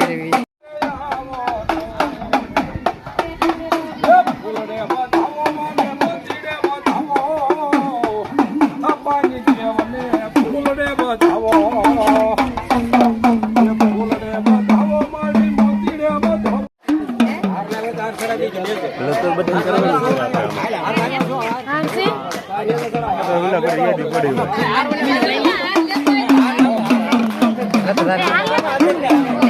કરવી Gracias.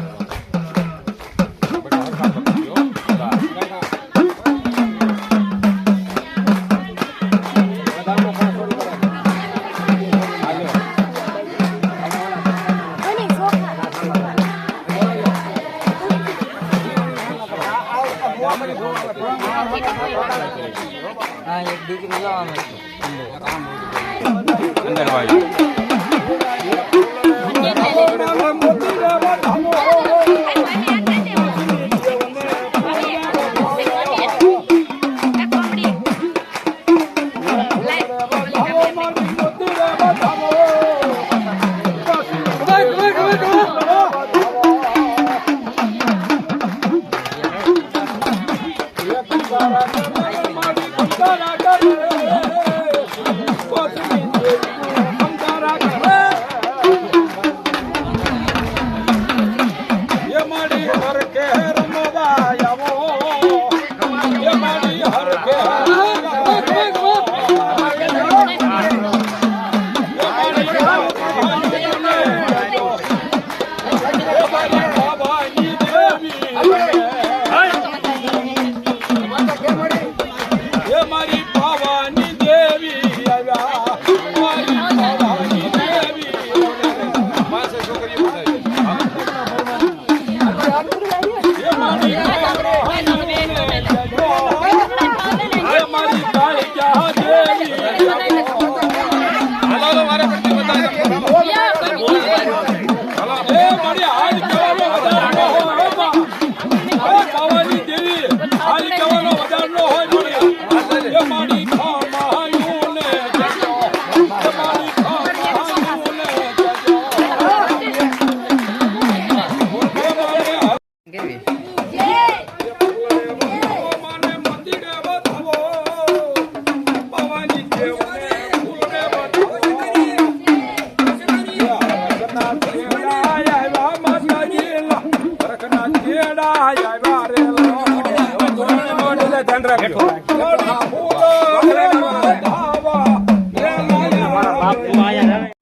அந்த வாய் Come on, come on, come on! Agora, agora. Bộ.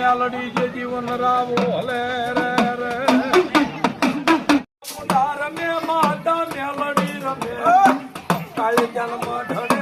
ન્યાલડી જે જીવન રાવો હલે રે રે. રમે માતા ન્યાલડી રમે. કાળી જન્મ ધડે